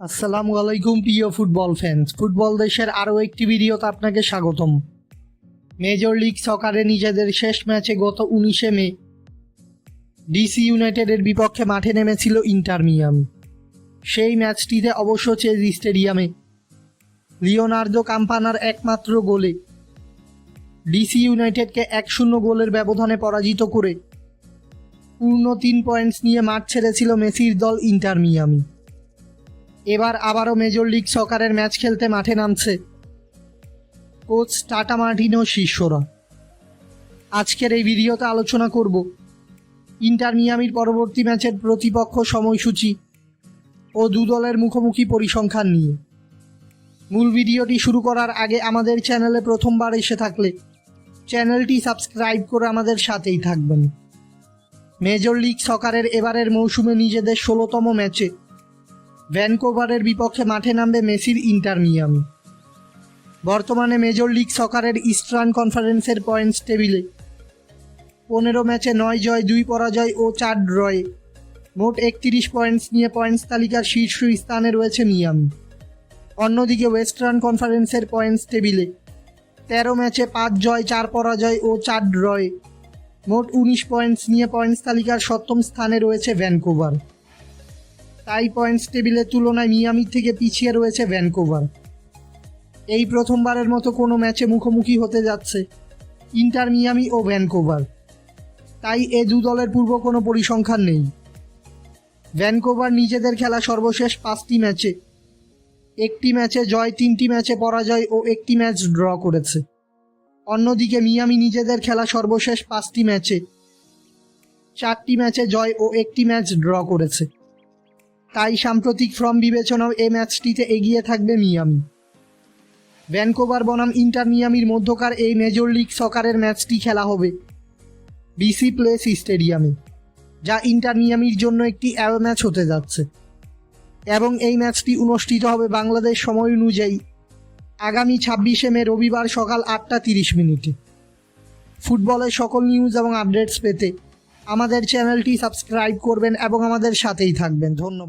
আসসালামু আলাইকুম, প্রিয় ফুটবল ফ্যান্স ফুটবল দেশের আরও একটি ভিডিওতে আপনাকে স্বাগতম। মেজর লিগ সকারে নিজেদের শেষ ম্যাচে গত উনিশে মে ডিসি ইউনাইটেডের বিপক্ষে মাঠে নেমেছিল ইন্টার মিয়ামি সেই ম্যাচটিতে অবশ্য চেজ স্টেডিয়ামে লিওনার্দো কাম্পানার একমাত্র গোলে ডিসি ইউনাইটেডকে এক শূন্য গোলের ব্যবধানে পরাজিত করে পূর্ণ তিন পয়েন্টস নিয়ে মাঠ ছেড়েছিল মেসির দল ইন্টার মিয়ামি এবার আবারও মেজর লিগ সকারের ম্যাচ খেলতে মাঠে নামছে। কোচ টাটা মার্টিনো শিষ্যরা আজকের এই ভিডিওতে আলোচনা করব ইন্টার মিয়ামির পরবর্তী ম্যাচের প্রতিপক্ষ সময়সূচি ও দু দলের মুখোমুখি পরিসংখ্যান নিয়ে। মূল ভিডিওটি শুরু করার আগে আমাদের চ্যানেলে প্রথমবার এসে থাকলে চ্যানেলটি সাবস্ক্রাইব করে আমাদের সাথেই থাকবেন। মেজর লিগ সকারের এবারের মৌসুমে নিজেদের ষোলোতম ম্যাচে ভ্যানকোভারের বিপক্ষে মাঠে নামবে মেসির ইন্টার মিয়ামি বর্তমানে মেজর লিগ সকারের ইস্টার্ন কনফারেন্সের পয়েন্টস টেবিলে। পনেরো ম্যাচে নয় জয়, দুই পরাজয় ও চার ড্রয়ে। মোট একত্রিশ পয়েন্টস নিয়ে পয়েন্টস তালিকার শীর্ষ স্থানে রয়েছে মিয়ামি অন্যদিকে ওয়েস্টার্ন কনফারেন্সের পয়েন্টস টেবিলে। তেরো ম্যাচে পাঁচ জয়, চার পরাজয় ও চার ড্রয়ে। মোট উনিশ পয়েন্টস নিয়ে পয়েন্টস তালিকার সপ্তম স্থানে রয়েছে ভ্যানকোভার। তাই পয়েন্টস টেবিলের তুলনায় মিয়ামি থেকে পিছিয়ে রয়েছে ভ্যানকোভার এই প্রথমবারের মতো কোনো ম্যাচে মুখোমুখি হতে যাচ্ছে ইন্টার মিয়ামি ও ভ্যানকোভার তাই এ দু দলের পূর্ব কোনো পরিসংখ্যান নেই। ভ্যানকোভার নিজেদের খেলা সর্বশেষ পাঁচটি ম্যাচে একটি ম্যাচে জয়, তিনটি ম্যাচে পরাজয় ও একটি ম্যাচ ড্র করেছে। অন্যদিকে মিয়ামি নিজেদের খেলা সর্বশেষ পাঁচটি ম্যাচে চারটি ম্যাচে জয় ও একটি ম্যাচ ড্র করেছে। তাই সাম্প্রতিক ফর্ম বিবেচনাও এ ম্যাচটিতে এগিয়ে থাকবে মিয়ামি। ভ্যানকোভার বনাম ইন্টার মিয়ামির মধ্যকার এই মেজর লিগ সকারের ম্যাচটি খেলা হবে বিসি প্লেস স্টেডিয়ামে, যা ইন্টার মিয়ামির জন্য একটি অ্যাওয়ে ম্যাচ হতে যাচ্ছে। এবং এই ম্যাচটি অনুষ্ঠিত হবে বাংলাদেশ সময় অনুযায়ী আগামী ছাব্বিশে মে রবিবার সকাল আটটা তিরিশ মিনিটে। ফুটবলের সকল নিউজ এবং আপডেটস পেতে আমাদের চ্যানেলটি সাবস্ক্রাইব করবেন এবং আমাদের সাথেই থাকবেন। ধন্যবাদ।